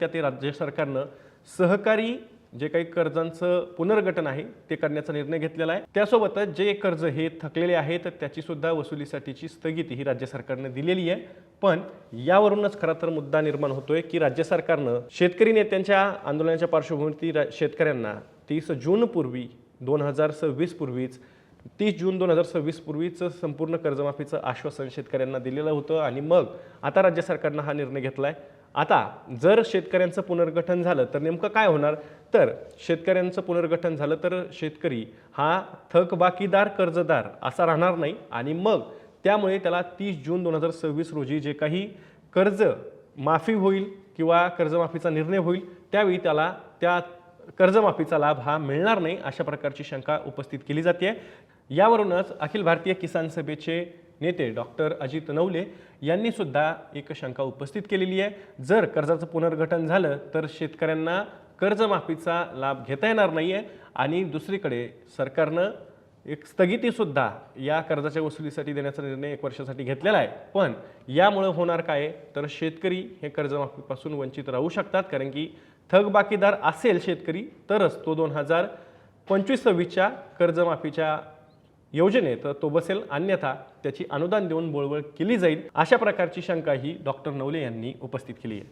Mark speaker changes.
Speaker 1: त्या ते राज्य सरकारनं सहकारी जे काही कर्जांचं पुनर्गठन आहे ते करण्याचा निर्णय घेतलेला आहे. त्यासोबतच जे कर्ज हे थकलेले आहेत तर त्याची सुद्धा वसुलीसाठीची स्थगिती ही राज्य सरकारने दिलेली आहे. पण यावरूनच खरा तर मुद्दा निर्माण होतोय की राज्य सरकारनं शेतकरी नेत्यांच्या आंदोलनाच्या पार्श्वभूमीवरती शेतकऱ्यांना तीस जूनपूर्वी दोन हजार सव्वीस पूर्वीच तीस जून दोन हजार सव्वीस पूर्वीच संपूर्ण कर्जमाफीचं आश्वासन शेतकऱ्यांना दिलेलं होतं आणि मग आता राज्य सरकारनं हा निर्णय घेतलाय. आता जर शेतकऱ्यांचं पुनर्गठन झालं तर नेमकं काय होणार? तर शेतकऱ्यांचं पुनर्गठन झालं तर शेतकरी हा थकबाकीदार कर्जदार असा राहणार नाही आणि मग त्यामुळे त्याला तीस जून दोन हजार सव्वीस रोजी जे काही कर्ज माफी होईल किंवा कर्जमाफीचा निर्णय होईल त्यावेळी त्याला त्या कर्जमाफीचा लाभ हा मिळणार नाही अशा प्रकारची शंका उपस्थित केली जाते. यावरूनच अखिल भारतीय किसान सभेचे नेते डॉक्टर अजित नवले यांनी सुद्धा एक शंका उपस्थित केलेली आहे. जर कर्जाचं पुनर्गठन झालं तर शेतकऱ्यांना कर्जमाफीचा लाभ घेता येणार नाही आहे आणि दुसरीकडे सरकारनं एक स्थगितीसुद्धा या कर्जाच्या वसुलीसाठी देण्याचा निर्णय एक वर्षासाठी घेतलेला आहे. पण यामुळं होणार काय? तर शेतकरी हे कर्जमाफीपासून वंचित राहू शकतात कारण की थकबाकीदार असेल शेतकरी तरच तो दोन हजार पंचवीस सव्वीसच्या कर्जमाफीच्या योजनेत तो बसेल अन्यथा त्याची अनुदान देऊन बोळवळ केली जाईल अशा प्रकारची शंका ही डॉक्टर नवले यांनी उपस्थित केली आहे.